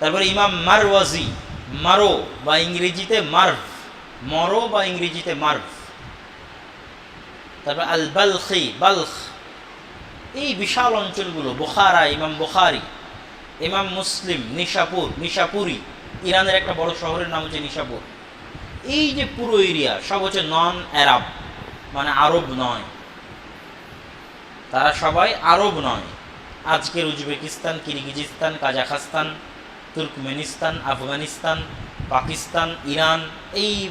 তারপরে ইমাম মারওয়াজি, মারো বা ইংরেজিতে মার্ভ মরো বা ইংরেজিতে মার্ভ তারপর আল বালখি। বালখ এই বিশাল অঞ্চলগুলো, বোখারা, ইমাম বোখারি, ইমাম মুসলিম, নিশাপুর, নিশাপুরি, ইরানের একটা বড় শহরের নাম হচ্ছে নিশাপুর। এই যে পুরো এরিয়া, সব হচ্ছে নন অ্যারাব মানে আরব নয়। তারা সবাই আরব নয়। আজকের Uzbekistan, Kyrgyzstan, Kazakhstan Turkmenistan, Afghanistan, Pakistan, Iran, এই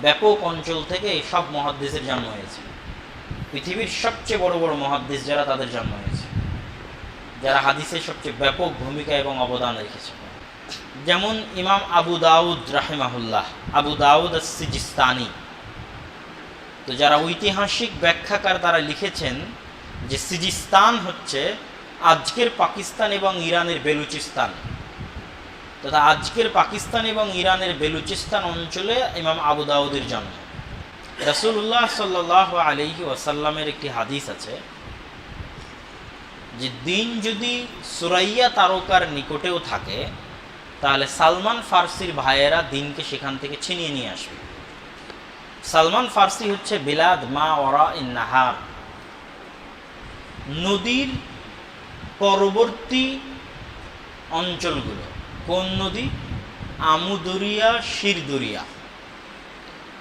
ব্যাপক অঞ্চল থেকে সব মহাদেশের জন্ম হয়েছে। পৃথিবীর সবচেয়ে বড় বড় মহাদেশ যারা, তাদের জন্ম হয়েছে। যারা হাদিসের সবচেয়ে ব্যাপক ভূমিকা এবং অবদান রেখেছে। যেমন ইমাম আবু দাউদ রাহেমাহুল্লাহ, আবু দাউদ সিজিস্তানি। তো যারা ঐতিহাসিক ব্যাখ্যাকার তারা লিখেছেন যে সিজিস্তান হচ্ছে আজকের পাকিস্তান এবং ইরানের বেলুচিস্তান। তথা আজকের পাকিস্তান এবং ইরানের বেলুচিস্তান অঞ্চলে ইমাম আবু দাউদের জন্ম। রসুল্লাহ সাল্লাহ আলহি ওয়াসাল্লামের একটি হাদিস আছে যে দিন যদি সুরাইয়া তারকার নিকটেও থাকে, তাহলে সালমান ফার্সির ভাইয়েরা দিনকে সেখান থেকে ছিনিয়ে নিয়ে আসবে। সালমান ফার্সি হচ্ছে বিলাদ মা ওরা ইন নাহার। নদীর পরবর্তী অঞ্চলগুলো। কোন নদী? আমুদরিয়া, শিরদরিয়া।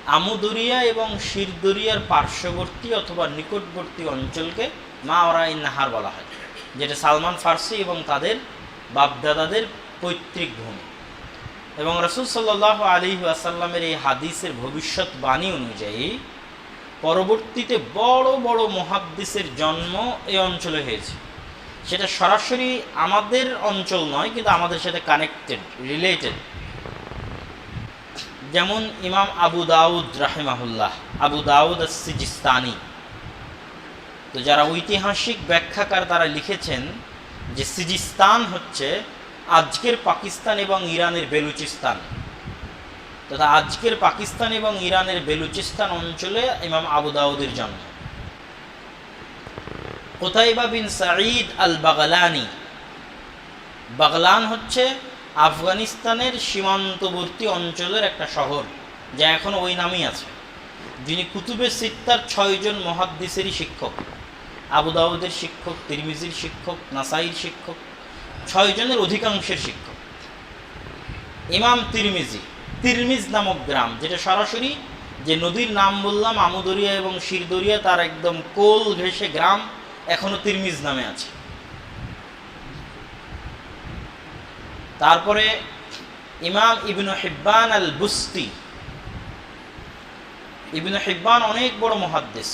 আমুদরিয়া এবং শিরদরিয়ার পার্শ্ববর্তী অথবা নিকটবর্তী অঞ্চলকে মা ওরা ইন নাহার বলা হয়, যেটা সালমান ফার্সি এবং তাদের বাপদাদাদের পৈতৃক ভূমি। এবং রসুল সাল্লাহ আলী আসাল্লামের এই হাদিসের ভবিষ্যৎবাণী অনুযায়ী পরবর্তীতে বড় বড় মহাদ্দিসের জন্ম এই অঞ্চলে হয়েছে। সেটা সরাসরি আমাদের অঞ্চল নয়, কিন্তু আমাদের সাথে কানেক্টেড রিলেটেড যেমন ইমাম আবু দাউদ রাহেমাহুল্লাহ, আবু দাউদ সিজিস্তানি তো যারা ঐতিহাসিক ব্যাখ্যাকার তারা লিখেছেন যে সিজিস্তান হচ্ছে আজকের পাকিস্তান এবং ইরানের বেলুচিস্তান। তথা আজকের পাকিস্তান এবং ইরানের বেলুচিস্তান অঞ্চলে ইমাম আবু দাউদের জন্ম। কোথাইবা বিন সাঈদ আল বাগলানি বাগলান হচ্ছে আফগানিস্তানের সীমান্তবর্তী অঞ্চলের একটা শহর, যা এখন ওই নামই আছে। যিনি কুতুবে সিত্তার ছয়জন মহাদ্দিসেরই শিক্ষক। আবু দাউদের শিক্ষক, তিরমিজির শিক্ষক, নাসাইর শিক্ষক ছয়জনের অধিকাংশের শিক্ষক। ইমাম তিরমিজি, তিরমিজ নামক গ্রাম, যেটা সরাসরি যে নদীর নাম বললাম, আমুদরিয়া এবং শিরদরিয়া, তার একদম কোল ঘেসে গ্রাম এখনও তিরমিজ নামে আছে। তারপরে ইমাম ইবনু হিব্বান আল বুস্তি ইবনু হিব্বান অনেক বড় মহাদ্দেশ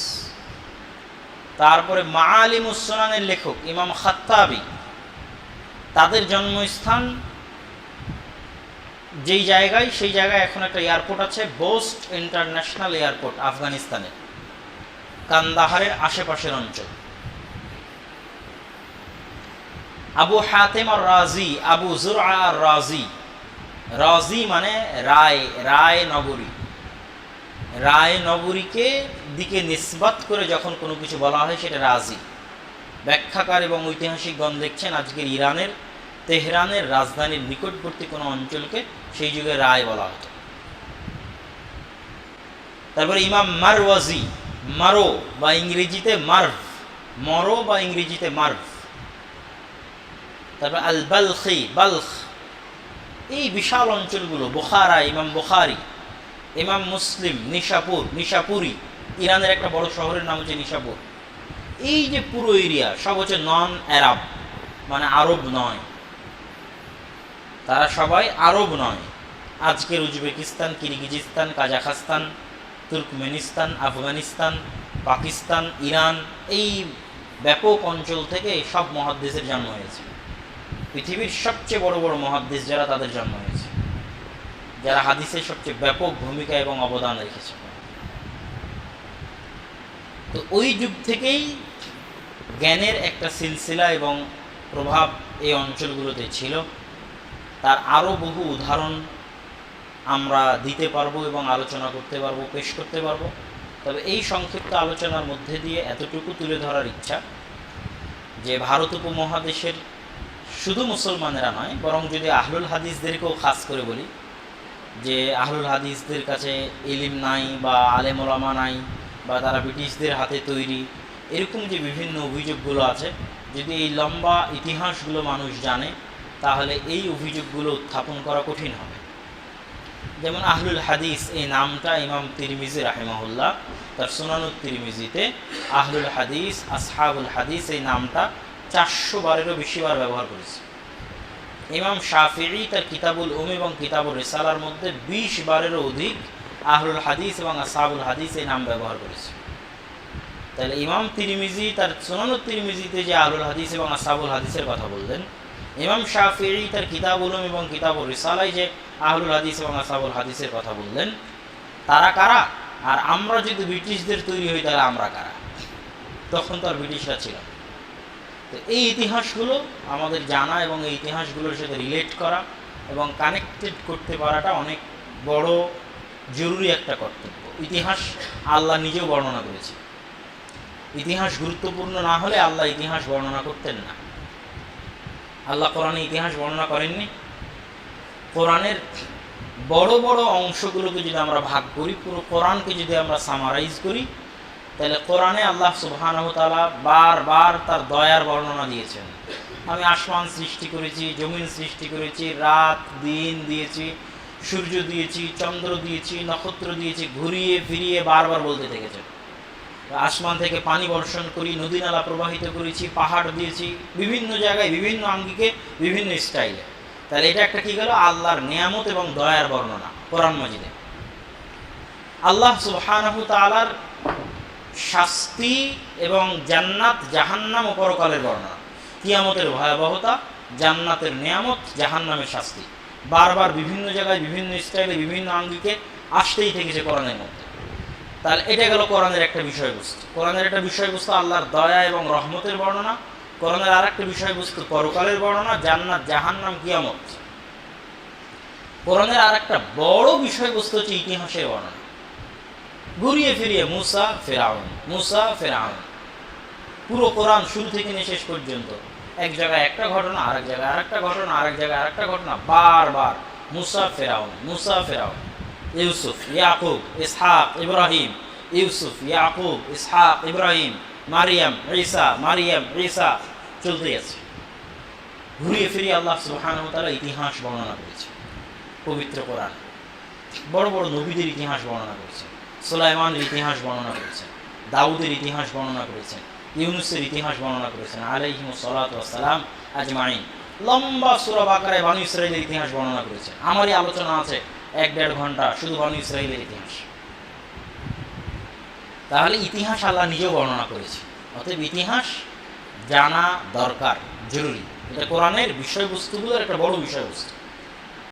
তারপরে মা আলিমুসলানের লেখক ইমাম খাত্তাবি। তাদের জন্মস্থান যেই জায়গায়, সেই জায়গায় এখন একটা এয়ারপোর্ট আছে, বোস্ট ইন্টারন্যাশনাল এয়ারপোর্ট আফগানিস্তানের, কান্দাহারের আশেপাশের অঞ্চল। আবু হাতেম আর রাজি আবু জুর আর রাজি রাজি মানে রায় রায় নগরী। রায় নগরীকে দিকে নিসবাত করে যখন কোনো কিছু বলা হয়, সেটা রাজি। ব্যাখ্যাকার এবং ঐতিহাসিকগণ দেখছেন আজকের ইরানের, তেহরানের রাজধানীর নিকটবর্তী কোনো অঞ্চলকে সেই যুগে রায় বলা হতো। তারপরে ইমাম মারওয়াজি, মারো বা ইংরেজিতে মার্ভ মরো বা ইংরেজিতে মার্ভ তারপর আল বালখি। বালখ এই বিশাল অঞ্চলগুলো, বোখারা, ইমাম বোখারি, ইমাম মুসলিম, নিশাপুর, নিশাপুরি, ইরানের একটা বড় শহরের নাম হচ্ছে নিশাপুর। এই যে পুরো এরিয়া, সব হচ্ছে নন অ্যারাব মানে আরব নয়। তারা সবাই আরব নয়। আজকের Uzbekistan, Kyrgyzstan, Kazakhstan, Turkmenistan, Afghanistan, Pakistan, Iran, এই ব্যাপক অঞ্চল থেকে সব মহাদেশের জন্ম হয়েছে। পৃথিবীর সবচেয়ে বড় বড় মহাদেশ যারা তাদের জন্ম হয়েছে যারা হাদিসের সবচেয়ে ব্যাপক ভূমিকা এবং অবদান রেখেছে। তো ওই যুগ থেকেই জ্ঞানের একটা সিলসিলা এবং প্রভাব এই অঞ্চলগুলোতে ছিল। তার আরও বহু উদাহরণ আমরা দিতে পারব এবং আলোচনা করতে পারব, পেশ করতে পারব। তবে এই সংক্ষিপ্ত আলোচনার মধ্যে দিয়ে এতটুকু তুলে ধরার ইচ্ছা যে ভারত উপমহাদেশের শুধু মুসলমানেরা নয়, বরং যদি আহলুল হাদিসদেরকেও খাস করে বলি, যে আহলুল হাদিসদের কাছে এলিম নাই বা আলেম ওলামা নাই বা তারা ব্রিটিশদের হাতে তৈরি, এরকম যে বিভিন্ন অভিযোগগুলো আছে, যদি এই লম্বা ইতিহাসগুলো মানুষ জানে, তাহলে এই অভিযোগগুলো উত্থাপন করা কঠিন হবে। যেমন আহলুল হাদিস, এই নামটা ইমাম তিরমিজি রাহিমাহুল্লাহ, তার সুনানুত তিরমিজিতে আহলুল হাদিস, আসহাবুল হাদিস এই নামটা চারশো বারেরও বেশি বার ব্যবহার করেছে। ইমাম শাফিঈ তার কিতাবুল উম এবং কিতাবুল রেসালার মধ্যে বিশ বারেরও অধিক আহলুল হাদিস এবং আসাবুল হাদিস এই নাম ব্যবহার করেছে। তাহলে ইমাম তিরমিজি তার সুনানুত তিরমিজিতে যে আহলুল হাদিস এবং আসহাবুল হাদিসের কথা বললেন, ইমাম শাফিঈ তার কিতাব উলুম এবং কিতাবুল রিসালায় যে আহলুল হাদিস এবং আসাবুল হাদিসের কথা বললেন, তারা কারা? আর আমরা যদি ব্রিটিশদের তৈরি হই তাহলে আমরা কারা? তখন তো আর ব্রিটিশরা ছিল না। তো এই ইতিহাসগুলো আমাদের জানা এবং এই ইতিহাসগুলোর সাথে রিলেট করা এবং কানেক্টেড করতে পারাটা অনেক বড় জরুরি একটা কর্তব্য। ইতিহাস আল্লাহ নিজেও বর্ণনা করেছে। ইতিহাস গুরুত্বপূর্ণ না হলে আল্লাহ ইতিহাস বর্ণনা করতেন না। আল্লাহ কোরআনে ইতিহাস বর্ণনা করেননি। কোরআনের বড় বড় অংশগুলোকে যদি আমরা ভাগ করি, পুরো কোরআনকে যদি আমরা সামারাইজ করি তাহলে কোরআনে আল্লাহ সুবহানাহ তাআলা বারবার তার দয়ার বর্ণনা দিয়েছেন। আমি আসমান সৃষ্টি করেছি, জমিন সৃষ্টি করেছি, রাত, দিন দিয়েছি, সূর্য দিয়েছি, চন্দ্র দিয়েছি, নক্ষত্র দিয়েছি, ঘুরিয়ে ফিরিয়ে বারবার বলতে থেকেছেন আসমান থেকে পানি বর্ষণ করি, নদী নালা প্রবাহিত করেছি, পাহাড় দিয়েছি, বিভিন্ন জায়গায় বিভিন্ন আঙ্গিকে, বিভিন্ন স্টাইলে। তাহলে এটা একটা কি গেল? আল্লাহর নিয়ামত এবং দয়ার বর্ণনা কোরআন মাজিদে। আল্লাহ সুবহানাহু তাআলার শাস্তি এবং জান্নাত জাহান্নাম ও পরকালের বর্ণনা। কিয়ামতের ভয়াবহতা, জান্নাতের নিয়ামত, জাহান্নামের শাস্তি। বারবার বিভিন্ন জায়গায়, বিভিন্ন স্টাইলে, বিভিন্ন আঙ্গিকে আসতেই থেকেছে কোরআনের মধ্যে। তাহলে এটা গেল কোরআনের একটা বিষয়বস্তু। কোরআনের একটা বিষয়বস্তু আল্লাহর দয়া এবং রহমতের বর্ণনা। কোরআনের আর একটা বিষয়বস্তু পরকালের বর্ণনা, জান্নাত, জাহান্নাম, কিয়ামত। কোরআনের আর একটা বড় বিষয়বস্তু হচ্ছে ইতিহাসের বর্ণনা। ঘুরিয়ে ফিরিয়ে মুসা, ফেরাউন মুসা, ফেরাউন। পুরো কোরআন শুরু থেকে নিয়ে শেষ পর্যন্ত। এক জায়গায় একটা ঘটনা, আরেক জায়গায় আরেকটা ঘটনা, আরেক জায়গায় আরেকটা ঘটনা, বারবার। মুসা, ফেরাউন মুসা, ফেরাউন। ইউসুফ, ইয়াকুব, ইসহাক, ইব্রাহিম। ইউসুফ, ইয়াকুব, ইসহাক, ইব্রাহিম, মারিয়াম, ঈসা মারিয়াম, ঈসা। চলতে আছে। ঘুরিয়ে ফিরিয়ে আল্লাহ ওয়া তাআলা ইতিহাস বর্ণনা করেছে। পবিত্র কোরআন। বড় বড় নবীদের ইতিহাস বর্ণনা করেছেন সুলাইমানের ইতিহাস বর্ণনা করেছেন, দাউদের ইতিহাস বর্ণনা করেছেন, ইউনুসের ইতিহাস বর্ণনা করেছেন, আলাইহিম সালাম আজমাইন। লম্বা সুরা বাকারে বানু ইসরায়েলের ইতিহাস বর্ণনা করেছেন। আমারই আলোচনা আছে এক দেড় ঘণ্টা শুধু বানু ইসরায়েলের ইতিহাস। তাহলে ইতিহাস আল্লাহ নিজেও বর্ণনা করেছে। অতএব ইতিহাস জানা দরকার, জরুরি। এটা কোরআনের বিষয়বস্তুগুলোর একটা বড় বিষয়বস্তু।